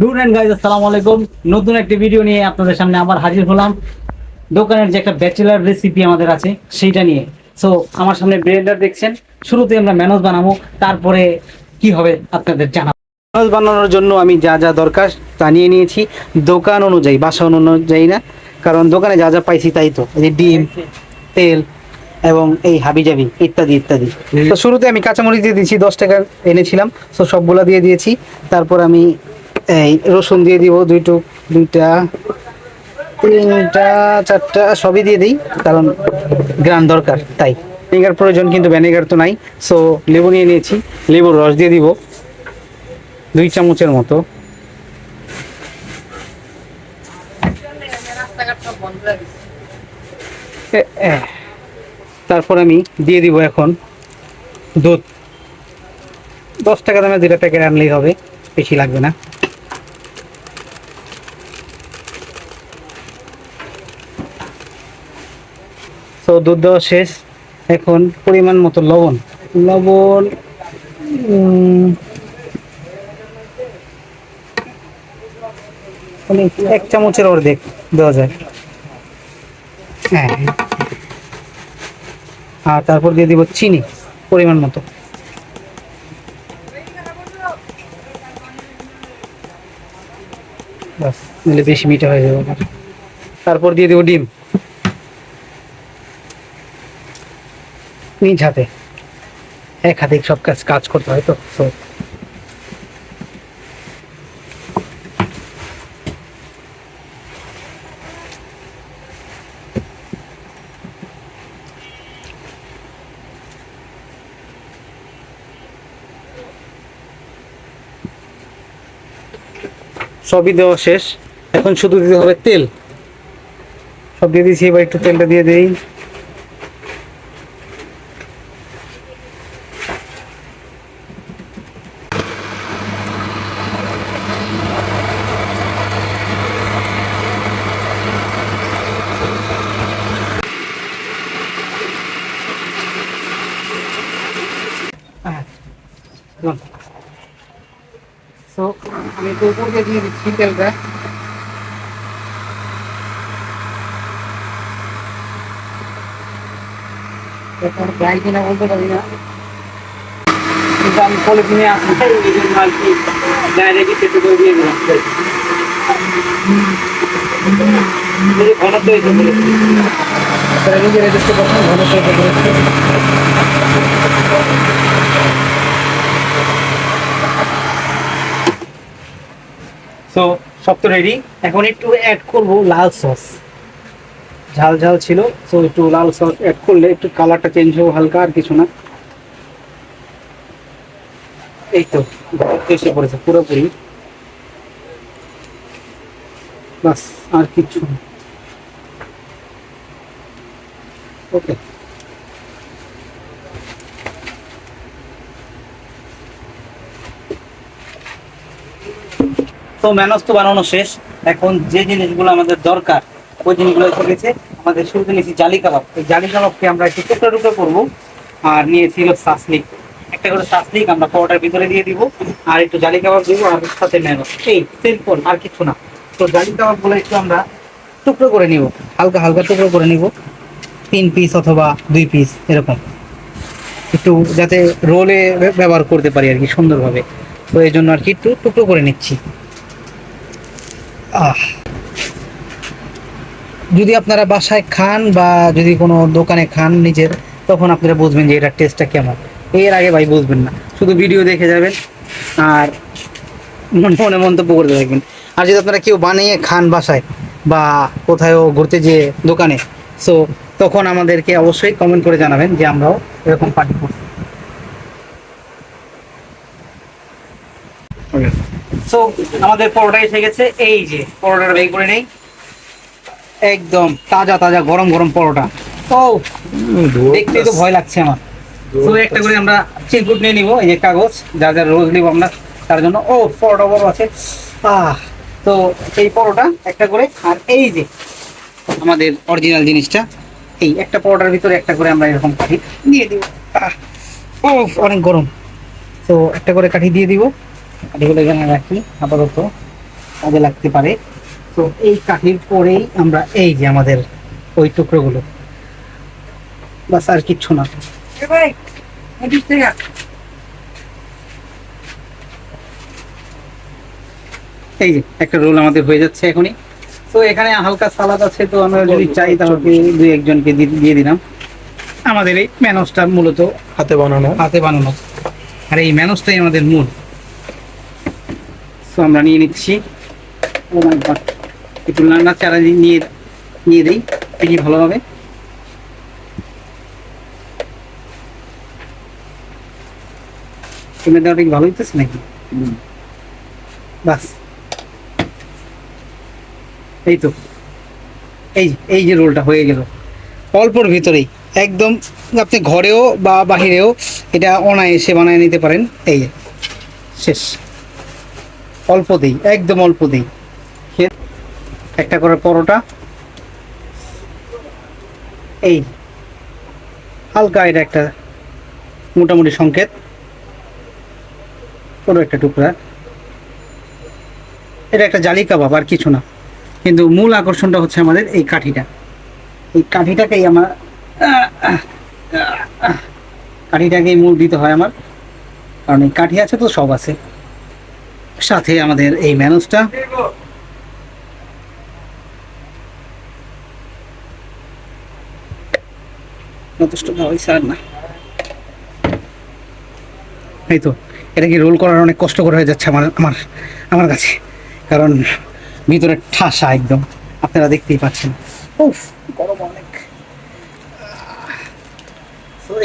Student guys আসসালামু আলাইকুম নতুন একটি ভিডিও নিয়ে আপনাদের সামনে আবার হাজির হলাম। দোকানের যে একটা ব্যাচেলার রেসিপি আমাদের আছে সেইটা নিয়ে। সো আমার সামনে ব্লেন্ডার দেখছেন। শুরুতে আমরা ম্যানোজ বানাবো তারপরে কি হবে আপনাদের জানাব। ম্যানোজ বানানোর জন্য আমি যা যা দরকার তা নিয়ে নিয়েছি। দোকান অনুযায়ী বাসা অনুযায়ী না কারণ দোকানে যা যা পাইছি তাই তো। এই ডিম তেল এবং এই হাবিজাবি ইত্যাদি ইত্যাদি। তো শুরুতে আমি কাঁচামরিচ দিয়ে দিয়েছি দশ টাকা এনেছিলাম। তো সবগুলা দিয়ে দিয়েছি। তারপর আমি এই, রসুন দিয়ে দিব দুইটু দুইটা, তিনটা, চারটা, সবই দিয়ে দিই, কারণ গ্রান দরকার, তাই। ভিনেগার প্রয়োজন কিন্তু ভিনেগার তো নাই সো লেবু নিয়ে নিয়েছি, লেবুর রস দিয়ে দিব, দুই চামচের মতো। তারপর আমি দিয়ে দিব এখন দুধ। দশ টাকা দামে দুটা প্যাকেট আনলেই হবে, বেশি লাগবে না। তো দুধ দেওয়া শেষ। এখন পরিমাণ মতো লবণ। লবণ মানে এক চামচের অর্ধেক দেওয়া যায়। হ্যাঁ। আর তারপর দিয়ে দিব চিনি, পরিমাণ মতো। নিলে বেশি মিঠা হয়ে যাবে। তারপর দিয়ে দেবো ডিম। নিজ হাতে। এক হাতে সব কাজ কাজ করতে হয় তো সবই দেওয়া শেষ। এখন শুধু দিতে হবে তেল। সব দিয়ে দিয়েছি, এবার একটু তেলটা দিয়ে দেই। আমি তো উপর দিয়ে দিয়ে একটু ঘনত্ব ঘনত্ব সো সব তো রেডি এখন একটু অ্যাড করব লাল সস ঝাল ঝাল ছিল সো একটু লাল সস অ্যাড করলে একটু কালারটা চেঞ্জ হবে হালকা, আর কিছু না। এই তো এসে পড়েছে পুরোপুরি। বাস, আর কিছু ওকে তো ম্যানস তো বানানো শেষ। এখন যে জিনিসগুলো আমাদের দরকার, ওই জিনিসগুলো এসে গেছে। আমাদের শুরুতে নিয়েছি জালি কাবাব। এই জালি কাবাবকে আমরা একটু টুকরো টুকরো করব আর নিয়েছিল সাসলিক একটা করে সাসলিক আমরা পরোটার ভিতরে দিয়ে দিব আর একটু জালি কাবাব দিব আর সাথে ম্যানস। এই সিম্পল আর কিছু না। তো জালি কাবাবগুলো একটু আমরা টুকরো করে নিব। হালকা হালকা টুকরো করে নিব। তিন পিস অথবা দুই পিস এরকম। একটু যাতে রোলে ব্যবহার করতে পারি আর কি সুন্দরভাবে। তো এই জন্য আর কি একটু টুকরো করে নিচ্ছি। আহ। যদি আপনারা বাসায় খান বা যদি কোনো দোকানে খান নিজের, তখন আপনারা বুঝবেন যে এটার টেস্টটা কেমন। এর আগে ভাই বুঝবেন না, শুধু ভিডিও দেখে যাবেন আর মনে মনে মন্তব্য করতে থাকবেন। আর যদি আপনারা কেউ বানিয়ে খান বাসায় বা কোথাও ঘুরতে যেয়ে দোকানে সো তখন আমাদেরকে অবশ্যই কমেন্ট করে জানাবেন যে আমরাও এরকম পার্টি করছি। সো আমাদের পরোটা এসে গেছে। এই যে, পরোটাটা বের করে নেই। একদম তাজা তাজা, গরম গরম পরোটা। ও দেখতেই তো ভয় লাগছে আমার। তো একটা করে আমরা চিরকুট নিয়ে নিবো, এই যে কাগজ, যা যা রোজ নিবো আমরা, তার জন্য। ও, পরোটা বড় আছে। আহ, তো এই পরোটা একটা করে, আর এই যে আমাদের অরিজিনাল জিনিসটা, এই একটা পরোটার ভিতরে একটা করে আমরা এরকম কাঠি দিয়ে দিব। ও অনেক গরম। তো একটা করে কাঠি দিয়ে দিব। কাঠিগুলো এখানে রাখি আপাতত কাজে লাগতে পারে। তো এই কাঠির পরেই আমরা এই যে আমাদের ওই টুকরোগুলো। বাস আর কিচ্ছু না। এই যে একটা রোল আমাদের হয়ে যাচ্ছে এখনই। তো এখানে হালকা সালাদ আছে তো আমরা যদি চাই তাহলে দুই একজনকে দিয়ে দিলাম। আমাদের এই ম্যানোসটা মূলত হাতে বানানো। হাতে বানানো। আর এই ম্যানোসটাই আমাদের মূল। তো আমরা নিয়ে নিচ্ছি। ও মাই গড একটু রান্নার চারা নিয়ে নিয়ে দিই দেখি ভালোভাবে তুমি দেওয়াটা ভালো হইতেছে নাকি? বাস। এই তো। এই এই যে রোলটা হয়ে গেল। অল্পর ভিতরেই। একদম আপনি ঘরেও বা বাহিরেও এটা অনায়াসে বানায় নিতে পারেন। এই যে। শেষ। অল্প দেই, একদম অল্প দেই। একটা করে পরোটা। এই, হালকা এটা একটা মোটামুটি সংকেত। পুরো একটা টুকরা। এটা একটা জালি কাবাব, আর কিছু না। কিন্তু মূল আকর্ষণটা হচ্ছে আমাদের এই কাঠিটা। এই কাঠিটাকেই আমার, কাঠিটাকেই মূল দিতে হয় আমার। কারণ এই কাঠি আছে তো সব আছে। সাথে আমাদের এই আর না। এই তো, এটা কি রোল করার অনেক কষ্টকর হয়ে যাচ্ছে আমার আমার আমার কাছে। কারণ ভিতরে ঠাসা একদম, আপনারা দেখতেই পাচ্ছেন। উফ, গরম অনেক।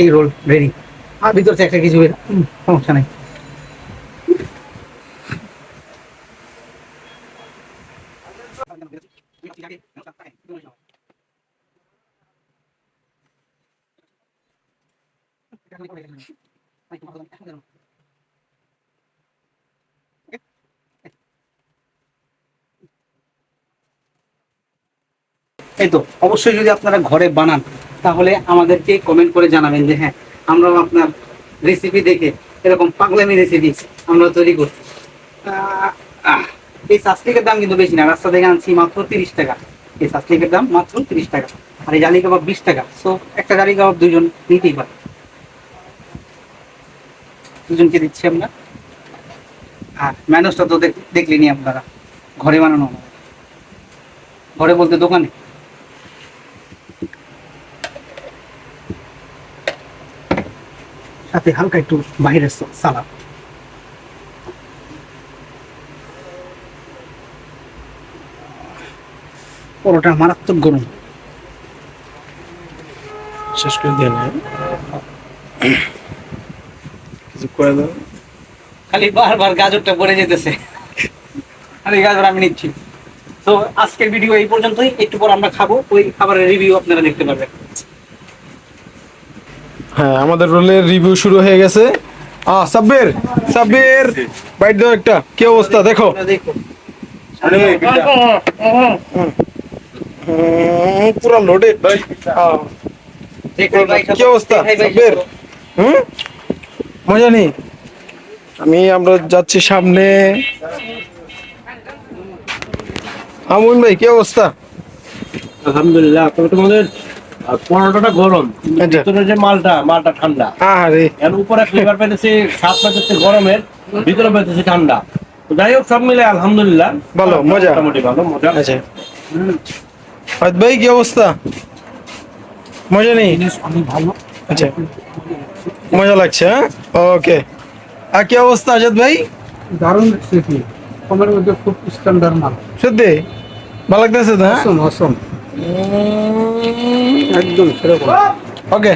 এই রোল রেডি আর ভিতর থেকে একটা কিছু সমস্যা নেই। এই তো, অবশ্যই যদি আপনারা ঘরে বানান, তাহলে আমাদেরকে কমেন্ট করে জানাবেন যে হ্যাঁ আমরাও আপনার রেসিপি দেখে এরকম পাগলামি রেসিপি আমরা তৈরি করছি। এই সাসলিকের দাম কিন্তু বেশি না, রাস্তা থেকে আনছি মাত্র তিরিশ টাকা। এই সাসলিকের দাম মাত্র তিরিশ টাকা, আর এই জালি কাবাব বিশ টাকা। সো একটা জালি কাবাব দুজন নিতেই পারে। দুজনকে দিচ্ছি আমরা। আর ম্যানুসটা তো দেখ- দেখলেনি আপনারা, ঘরে বানানো। ঘরে বলতে দোকানে। সাথে হালকা একটু বাইরের স- সালাদ পরোটা মারাত্মক গরম। শেষ করে দিয়ে না কিছু করে দাও খালি বারবার গাজরটা পড়ে যেতেছে। আর এই গাজর আমি নিচ্ছি। তো আজকের ভিডিও এই পর্যন্তই। একটু পর আমরা খাব। ওই খাবারের রিভিউ আপনারা দেখতে পারবেন। হ্যাঁ আমাদের রোলের রিভিউ শুরু হয়ে গেছে। আহ সাব্বির সাব্বির বাইট দাও একটা। কি অবস্থা? দেখো। দেখুন লোডেড কি অবস্থা? সাব্বির? হুম? মজা নেই। আমি আমরা যাচ্ছি সামনে। আমুন ভাই কি অবস্থা? আলহামদুলিল্লাহ তবে তোমাদের আহ, পরোটাটা গরম। ভিতরে যে মালটা মালটা ঠান্ডা। আরে এর উপরে ফ্লেভার পেতেছে স্বাদ পেতেছে গরমের ভিতরে পেতেছে ঠান্ডা। যাই হোক সব মিলে আলহামদুলিল্লাহ। ভালো, মজা। মোটামুটি ভালো মজা। আচ্ছা। ফাদ ভাই কি অবস্থা? মজা নেই? আচ্ছা। মজা লাগছে হ্যাঁ? ওকে। আর কি অবস্থা আজাদ ভাই? দারুণ রেসিপি কমের মধ্যে খুব স্ট্যান্ডার্ড মাল। সত্যি? ভালো লাগতেছে তো হ্যাঁ? অসম অসম একদম সেরকম। ওকে